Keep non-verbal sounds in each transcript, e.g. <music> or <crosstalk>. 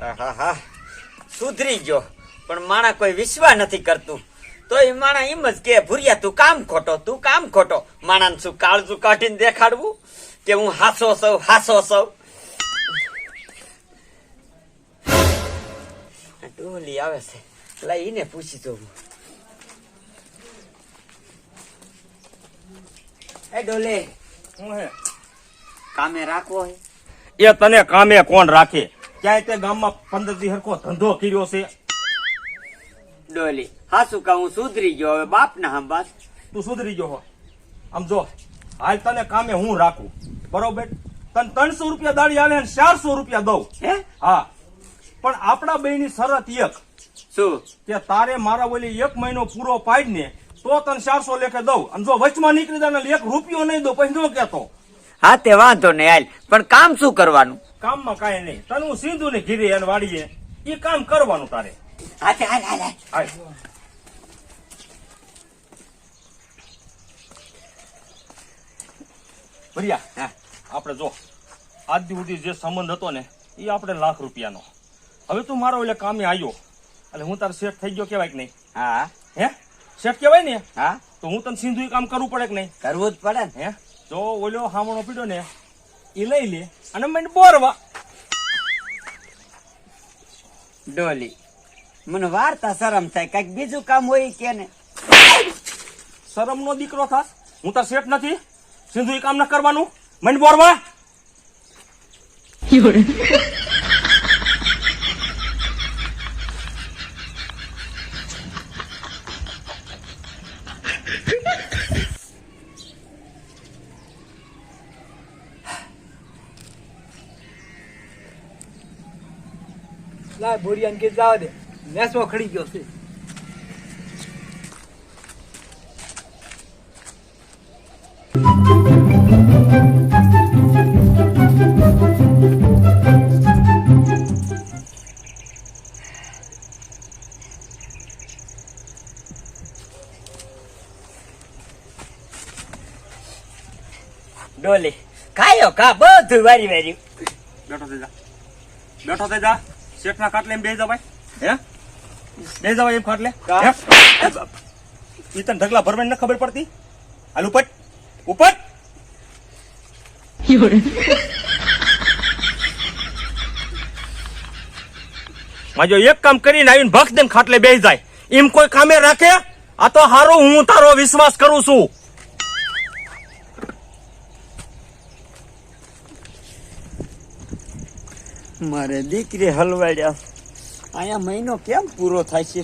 આહાહા. સુધરી ગયો. પણ માણા કોઈ વિશ્વાસ નથી કરતું. તો એ માણા એમ જ કે ભૂરિયા તું કામ ખોટો તું કામ ખોટો. માણાને શું કાળજું કાઢીને દેખાડવું? કે હું હાસો સૌ હાસો સૌ? ડોલી આવે છે. લઈ એને પૂછી જોવું. એ ડોલે. હું હે? કામે રાખવો હે? એ તને કામે કોણ રાખે? ક્યાંય તે ગામમાં પંદરથી હરખો ધંધો કર્યો છે. ડોલી હાસુ કા હું સુધરી ગયો હવે બાપ ના હંબાસ તું સુધરી ગયો હો. આમ જો હાલ તને કામે હું રાખું. બરોબર? તને ત્રણસો રૂપિયા દાડી આવે ને ચારસો રૂપિયા દઉં. હે? હા. પણ આપણા બેની શરત એક. શું? કે તારે મારા ઓલી એક મહિનો પૂરો પાડીને તો તને ચારસો લેખે દઉં. અને જો વચમાં નીકળી જાય એક રૂપિયો નહીં દઉં પછી ન કેતો હા તે વાંધો નહીં હાલ. પણ કામ શું કરવાનું? કામમાં કાંઈ નહીં. તને હું સિંધુ ને ઘીરે અને વાડીએ એ કામ કરવાનું તારે. હા હાલ હાલ હાલ. હાલ. ભરિયા હા. આપણે જો આજ દી સુધી જે સંબંધ હતો ને એ આપણે લાખ રૂપિયાનો. હવે તું મારો એટલે કામે આવ્યો એટલે હું તારે શેઠ થઈ ગયો કેવાય કે નહીં? હા. હે? શેઠ કહેવાય ને? હા. તો હું તને સિંધુ કામ કરવું પડે કે નહીં? કરવું જ પડે ને. હે? જો ઓલો હામણો પીડ્યો ને એ લઈ લે અને મને બોરવા. ડોલી મને વાર્તા શરમ થાય. કંઈક બીજું કામ હોય કે ને શરમનો દીકરો થાસ હું તાર શેઠ નથી. સિંધુ કામ ન કરવાનું. મને બોરવા. લાય ભૂરિયાને કે જાવ દે. નેસવો ખડી ગયો છે. ડોલી કાયો કા? બધું વારી વારી બેઠો થઈ જા. બેઠો થઈ જા. શેઠ ના ખાટલે એમ બે જવાય? હે? બે જવાય એમ ખાટલે? ઈ તને ઢગલા ભરવાની ન ખબર પડતી? હાલ ઉપટ ઉપટ માજો એક કામ કરીને આવીને ભક્ત દે ખાટલે બે જાય. એમ કોઈ કામે રાખે? આ તો હારો હું તારો વિશ્વાસ કરું છું. મારે દીકરી હલવાડ્યા. અહીંયા મહિનો કેમ પૂરો થાય છે?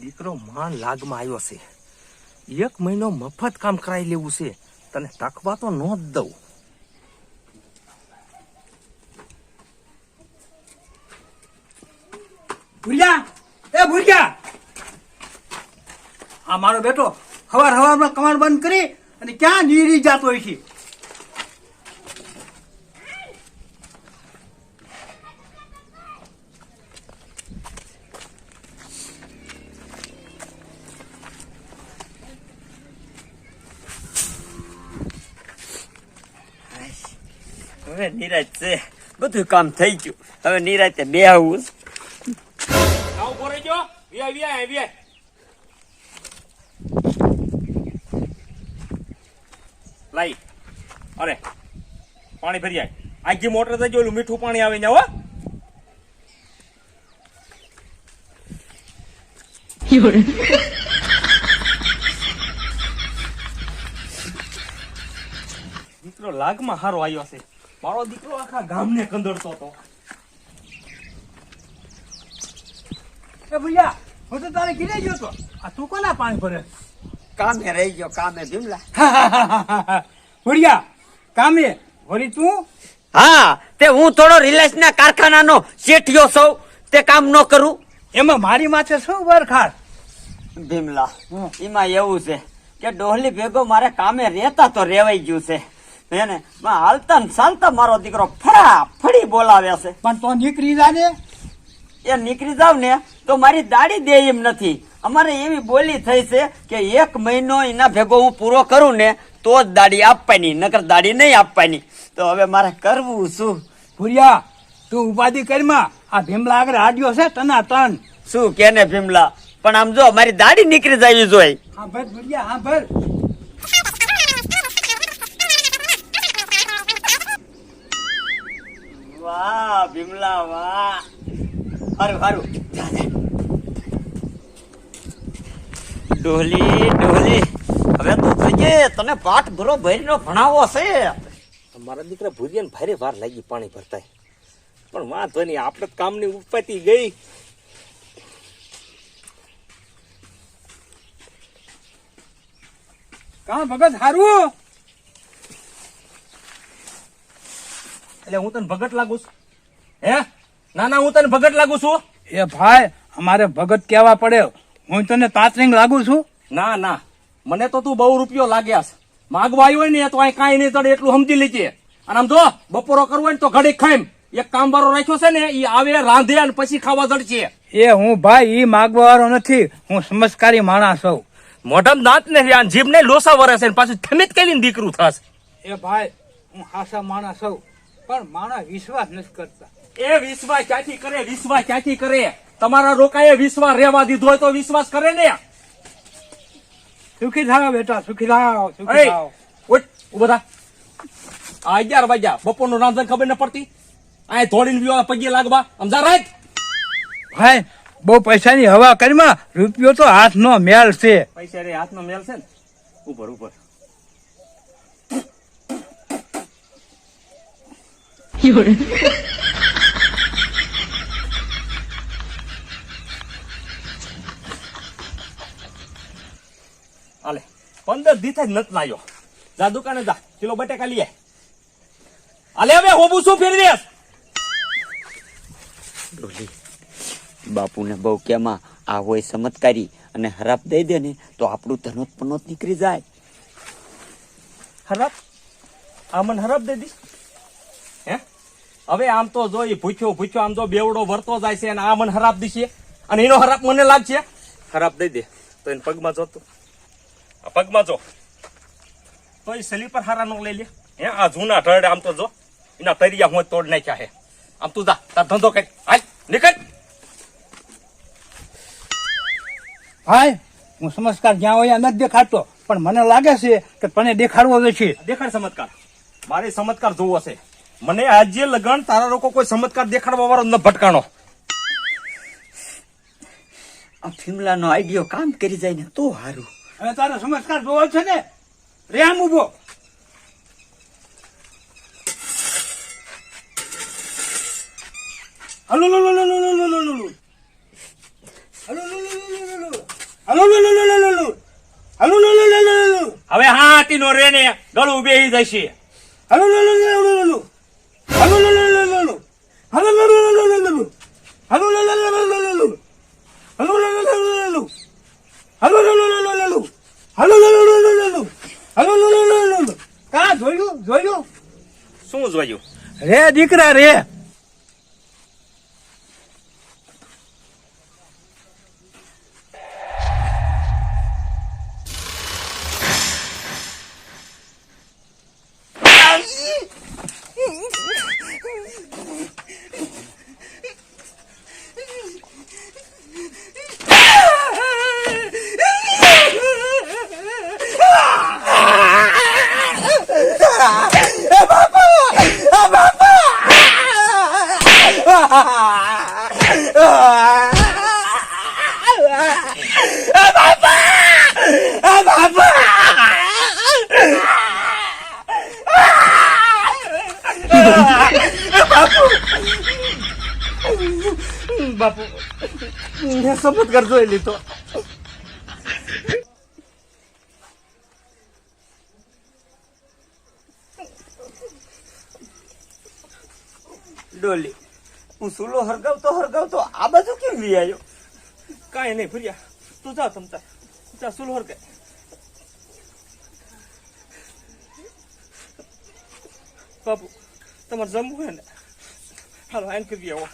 દીકરો માન લાગમાં આવ્યો છે. એક મહિનો મફત કામ કરાવી લેવું છે. તને તકવા તો ન જ દઉં ભૂરિયા એ ભૂરિયા આ મારો બેટો હવાર હવારમાં કમાડ બંધ કરી અને ક્યાં નીરી જાતો હોય છે? હવે નિરાજ છે. બધું કામ થઈ ગયું. હવે નિરાજ બે આવું આવું બોરે જો વિયા વિયા વિયા લાઈ. અરે, પાણી ભરી જાય આખી મોટર થઈ ઓલું મીઠું પાણી આવે ને હો. દીકરો લાગમાં હારો આવ્યો છે મારો દીકરો આખા ગામને કંદરતો હતો. એ ભૂરિયા હું તો તારે ગીરે ગયો તો. આ તું કોના પાણી ભરે? કામે રહી ગયો કામે ભીમલા. <laughs> ભૂરિયા કામે? વળી તું? હા તે હું થોડો રિલાયન્સ ના કારખાનાનો શેઠિયો સૌ તે કામ ન કરું. એમાં મારી માથે શું વરખાર ભીમલા. એમાં એવું છે કે ડોહલી ભેગો મારે કામે રહેતા તો રેવાઈ ગયું છે. એને માં હાલતા ને ચાલતા મારો દીકરો ફરા ફરી બોલાવે છે. પણ તો નીકળી જા ને એ નીકળી જાવ ને તો મારી દાડી દે એમ નથી. અમારે એવી બોલી થઈ છે કે એક મહિનો એના ભેગો હું પૂરો કરું ને તો જ દાડી આપવાની નકર દાડી નહીં આપવાની. તો હવે મારે કરવું શું? ભૂરિયા તું ઉપાધિ કરમાં. આ ભીમલા આગળ હાડ્યો છે તના તન. શું કેને ભીમલા? પણ આમ જો મારી દાડી નીકળી જવી જોઈએ હા ભર ભૂરિયા હા ભર. વાહ ભીમલા વાહ. હારું હારું જા, જા. ડોલી ડોલી હવે તું જોઈએ તને પાઠ ભરો ભરીનો ભણાવો છે. મારા દીકરા ભૂરિયાને ભારે વાર લાગી પાણી ભરતાય. પણ વાંધો નહીં આપણે કામની ઉપાતી ગઈ. કા ભગત હારું? એટલે હું તને ભગત લાગુ છું. હે? ના ના હું તને ભગત લાગુ છું. એ ભાઈ અમારે ભગત કેવા પડે. હું તને તાતરિંગ લાગુ છું? ના ના. મને તો તું બહુ રૂપિયો લાગ્યા છે. માગવા આવ્યો ને તો અહીં કાંઈ નહીં તડે એટલું સમજી લેજે. અને આમ જો બપોરો કરવો હોય ને તો ઘડી ખાઈમ. એક કામવાળો રાખ્યો છે ને એ આવે રાંધે અને પછી ખાવા જડશે. એ હું ભાઈ ઈ માગવા વાળો નથી. હું સમજકારી માણસ છું મોઢમ દાંત ને આ જીભ ને લોસા વરે છે ને પાછું થમીત કરીને દીકરું થશે. એ ભાઈ હું હાસા માણસ છું પણ માણસ વિશ્વાસ નથી કરતા. એ વિશ્વાસ ક્યાંથી કરે? વિશ્વાસ ક્યાંથી કરે? તમારા રોકાએ વિશ્વાસ રહેવા દીધો હોય તો વિશ્વાસ કરે ને સુખી થાવ બેટા સુખી થાવ સુખી થાવ બધા આ અગિયાર વાગ્યા બપોરનું રાંધણ ખબર ન પડતી? આ ધોડીને વિયો પગે લાગવા. સમજા રાખ ભાઈ બહુ પૈસાની હવા કરીમાં રૂપિયો તો હાથનો મેલ છે. પૈસા રે હાથનો મેલ છે ને? ઉપર ઉપર હાલે પંદર દી જ નત લાયો. જા દુકાને જા. કિલો બટેકા લઈએ હાલે હવે હોબું શું ફેરવી ડોલી બાપુને બહુ કેમાં આ હોય ચમત્કારી અને હરાપ દઈ દે ને તો આપણું ધનોત પનોત નીકળી જાય. હરાપ? આ મને હરાપ દે દી. હે? હવે આમ તો જો ઈ ભૂખ્યો ભૂખ્યો આમ જો બેવડો વરતો જાય છે અને આ મને હરાપ દીશે. અને એનો હરાપ મને લાગશે. હરાપ દઈ દે તો એને પગમાં જો તું આ પગમાં જો. તો એ સ્લીપર હારા નો લઈ લે. હે આ જૂના ઢળ આમ તો જો. એના તરિયા હું તોડ નાખ્યા હે. આમ તું જા તાર ધંધો કઈ હાલ નીકળ. હાય હું સમજકાર જ્યાં હોય નથી દેખાડતો પણ મને લાગે છે કે તને દેખાડવો છે દેખાડ ચમત્કાર મારે ચમત્કાર જોવો છે. મને આજે લગન તારા લોકો કોઈ ચમત્કાર દેખાડવા વાળો ન ભટકાણો. આ ફિમલાનો આઈડિયો કામ કરી જાય ને તો સારું હવે તારો સમજકાર જોવો છે ને રેમ ઊભો હલો લો લો લો લો લો લો લો. હવે હાથી નો રે ને ગળું બેહી જશે હલો. હલો લો લો લો લો લો હલો લો લો લો લો કા જોયું જોયું શું જોયું? રે દીકરા રે. બાપુ મેં ચમત્કાર જોઈ લીધો ડોલી, હું સુલો હરગાવતો હરગાવતો આ બાજુ કેમ લઈ આવ્યો? કાંઈ નહીં, ફર્યા. तू जा तुमचा जा सुलहोर काय बाबू તમારે જમવું હોય ને હાલો એમ કરી આવો